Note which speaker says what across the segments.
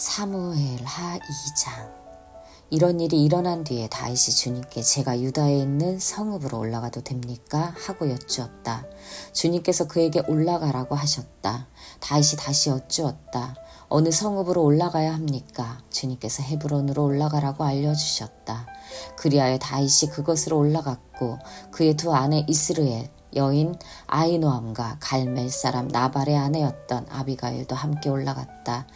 Speaker 1: 사무엘 하 2장 이런 일이 일어난 뒤에 다윗이 주님께 제가 유다에 있는 성읍으로 올라가도 됩니까? 하고 여쭈었다. 주님께서 그에게 올라가라고 하셨다. 다윗이 다시 여쭈었다. 어느 성읍으로 올라가야 합니까? 주님께서 헤브론으로 올라가라고 알려주셨다. 그리하여 다윗이 그것으로 올라갔고 그의 두 아내 이스르엘 여인 아이노함과 갈멜 사람 나발의 아내였던 아비가일도 함께 올라갔다.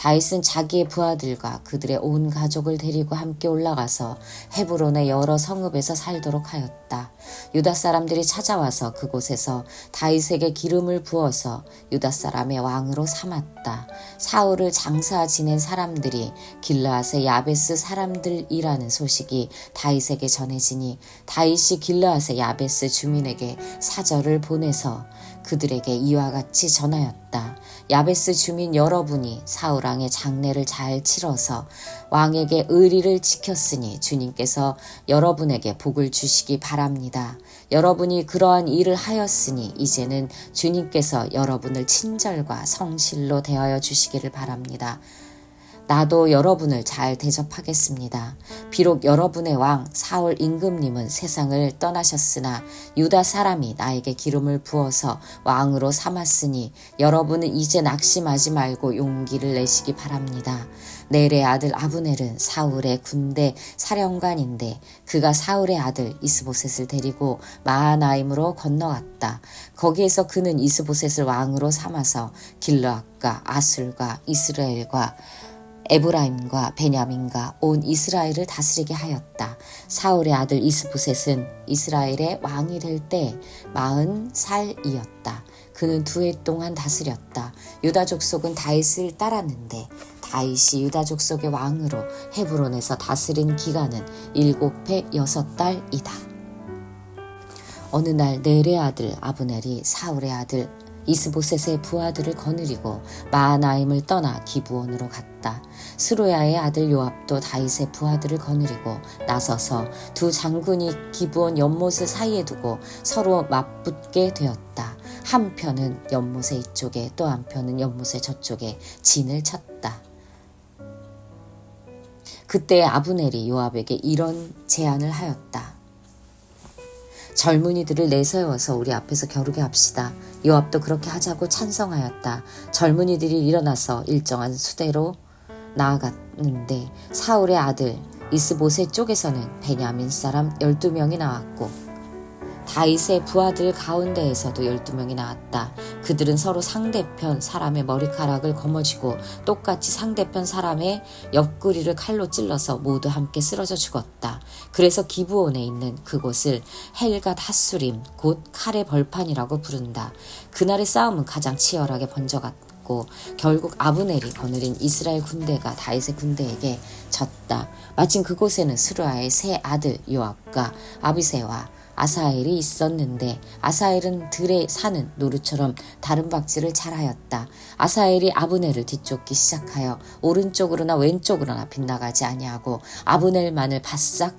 Speaker 1: 다윗은 자기의 부하들과 그들의 온 가족을 데리고 함께 올라가서 헤브론의 여러 성읍에서 살도록 하였다. 유다 사람들이 찾아와서 그곳에서 다윗에게 기름을 부어서 유다 사람의 왕으로 삼았다. 사울을 장사 지낸 사람들이 길라앗의 야베스 사람들이라는 소식이 다윗에게 전해지니 다윗이 길라앗의 야베스 주민에게 사절을 보내서 그들에게 이와 같이 전하였다. 야베스 주민 여러분이 사울 왕의 장례를 잘 치러서 왕에게 의리를 지켰으니 주님께서 여러분에게 복을 주시기 바랍니다. 여러분이 그러한 일을 하였으니 이제는 주님께서 여러분을 친절과 성실로 대하여 주시기를 바랍니다. 나도 여러분을 잘 대접하겠습니다. 비록 여러분의 왕 사울 임금님은 세상을 떠나셨으나 유다 사람이 나에게 기름을 부어서 왕으로 삼았으니 여러분은 이제 낙심하지 말고 용기를 내시기 바랍니다. 넬의 아들 아브넬은 사울의 군대 사령관인데 그가 사울의 아들 이스보셋을 데리고 마하나임으로 건너갔다. 거기에서 그는 이스보셋을 왕으로 삼아서 길르앗과 아술과 이스라엘과 에브라임과 베냐민과 온 이스라엘을 다스리게 하였다. 사울의 아들 이스보셋은 이스라엘의 왕이 될 때 마흔 살이었다. 그는 두 해 동안 다스렸다. 유다 족속은 다윗을 따랐는데 다윗이 유다 족속의 왕으로 헤브론에서 다스린 기간은 일곱 해 여섯 달이다. 어느 날 넬의 아들 아브넬이 사울의 아들 이스보셋의 부하들을 거느리고 마하나임을 떠나 기부원으로 갔다. 스루야의 아들 요압도 다윗의 부하들을 거느리고 나서서 두 장군이 기부원 연못을 사이에 두고 서로 맞붙게 되었다. 한편은 연못의 이쪽에 또 한편은 연못의 저쪽에 진을 쳤다. 그때 아브넬이 요압에게 이런 제안을 하였다. 젊은이들을 내세워서 우리 앞에서 겨루게 합시다. 요압도 그렇게 하자고 찬성하였다. 젊은이들이 일어나서 일정한 수대로 나아갔는데 사울의 아들 이스보셋 쪽에서는 베냐민 사람 12명이 나왔고 다윗의 부하들 가운데에서도 12명이 나왔다. 그들은 서로 상대편 사람의 머리카락을 거머쥐고 똑같이 상대편 사람의 옆구리를 칼로 찔러서 모두 함께 쓰러져 죽었다. 그래서 기부원에 있는 그곳을 헬갓 핫수림 곧 칼의 벌판이라고 부른다. 그날의 싸움은 가장 치열하게 번져갔 고 결국 아브넬이 거느린 이스라엘 군대가 다윗의 군대에게 졌다. 마침 그곳에는 스루아의 세 아들 요압과 아비세와 아사엘이 있었는데 아사엘은 들에 사는 노루처럼 다른 박질을 잘하였다. 아사엘이 아브넬을 뒤쫓기 시작하여 오른쪽으로나 왼쪽으로나 빗나가지 아니하고 아브넬만을 바싹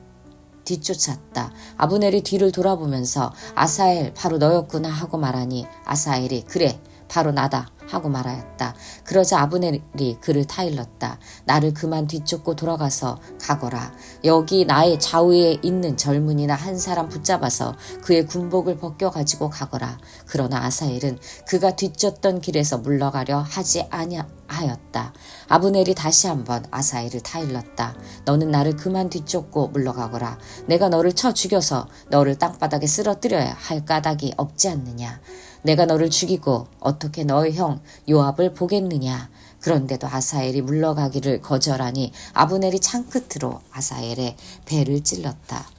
Speaker 1: 뒤쫓았다. 아브넬이 뒤를 돌아보면서 아사엘 바로 너였구나 하고 말하니 아사엘이 그래 바로 나다 하고 말하였다. 그러자 아브넬이 그를 타일렀다. 나를 그만 뒤쫓고 돌아가서 가거라. 여기 나의 좌우에 있는 젊은이나 한 사람 붙잡아서 그의 군복을 벗겨가지고 가거라. 그러나 아사엘은 그가 뒤쫓던 길에서 물러가려 하지 아니하였다. 아브넬이 다시 한번 아사엘을 타일렀다. 너는 나를 그만 뒤쫓고 물러가거라. 내가 너를 쳐 죽여서 너를 땅바닥에 쓰러뜨려야 할 까닭이 없지 않느냐. 내가 너를 죽이고 어떻게 너의 형 요압을 보겠느냐. 그런데도 아사엘이 물러가기를 거절하니 아브넬이 창 끝으로 아사엘의 배를 찔렀다.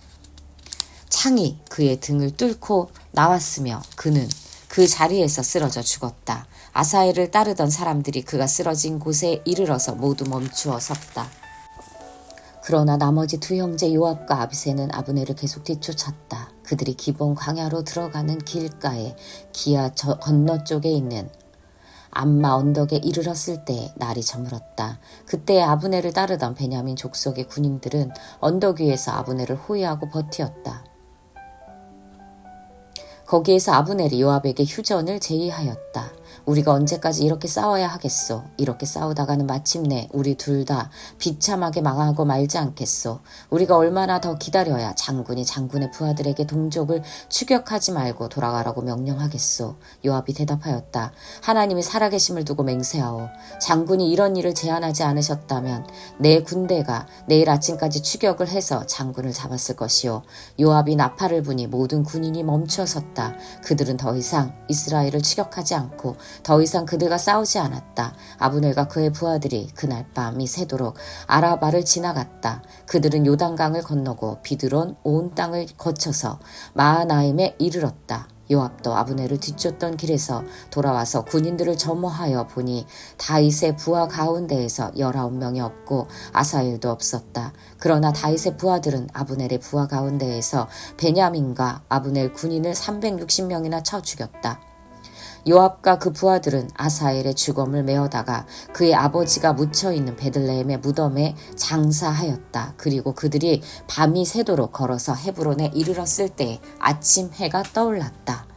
Speaker 1: 창이 그의 등을 뚫고 나왔으며 그는 그 자리에서 쓰러져 죽었다. 아사엘을 따르던 사람들이 그가 쓰러진 곳에 이르러서 모두 멈추어 섰다. 그러나 나머지 두 형제 요압과 아비세는 아브넬을 계속 뒤쫓았다. 그들이 기본 광야로 들어가는 길가에 기아 저 건너쪽에 있는 암마 언덕에 이르렀을 때 날이 저물었다. 그때 아브넬을 따르던 베냐민 족속의 군인들은 언덕 위에서 아브넬을 호위하고 버티었다. 거기에서 아브넬이 요압에게 휴전을 제의하였다. 우리가 언제까지 이렇게 싸워야 하겠소. 이렇게 싸우다가는 마침내 우리 둘 다 비참하게 망하고 말지 않겠소. 우리가 얼마나 더 기다려야 장군이 장군의 부하들에게 동족을 추격하지 말고 돌아가라고 명령하겠소. 요압이 대답하였다. 하나님이 살아계심을 두고 맹세하오. 장군이 이런 일을 제안하지 않으셨다면 내 군대가 내일 아침까지 추격을 해서 장군을 잡았을 것이요. 요압이 나팔을 부니 모든 군인이 멈춰섰다. 그들은 더 이상 이스라엘을 추격하지 않고 더 이상 그들과 싸우지 않았다. 아브넬과 그의 부하들이 그날 밤이 새도록 아라바를 지나갔다. 그들은 요단강을 건너고 비드론 온 땅을 거쳐서 마하나임에 이르렀다. 요압도 아브넬을 뒤쫓던 길에서 돌아와서 군인들을 점호하여 보니 다윗의 부하 가운데에서 열아홉 명이 없고 아사엘도 없었다. 그러나 다윗의 부하들은 아브넬의 부하 가운데에서 베냐민과 아브넬 군인을 360명이나 쳐 죽였다. 요압과 그 부하들은 아사엘의 주검을 메어다가 그의 아버지가 묻혀 있는 베들레헴의 무덤에 장사하였다. 그리고 그들이 밤이 새도록 걸어서 헤브론에 이르렀을 때 아침 해가 떠올랐다.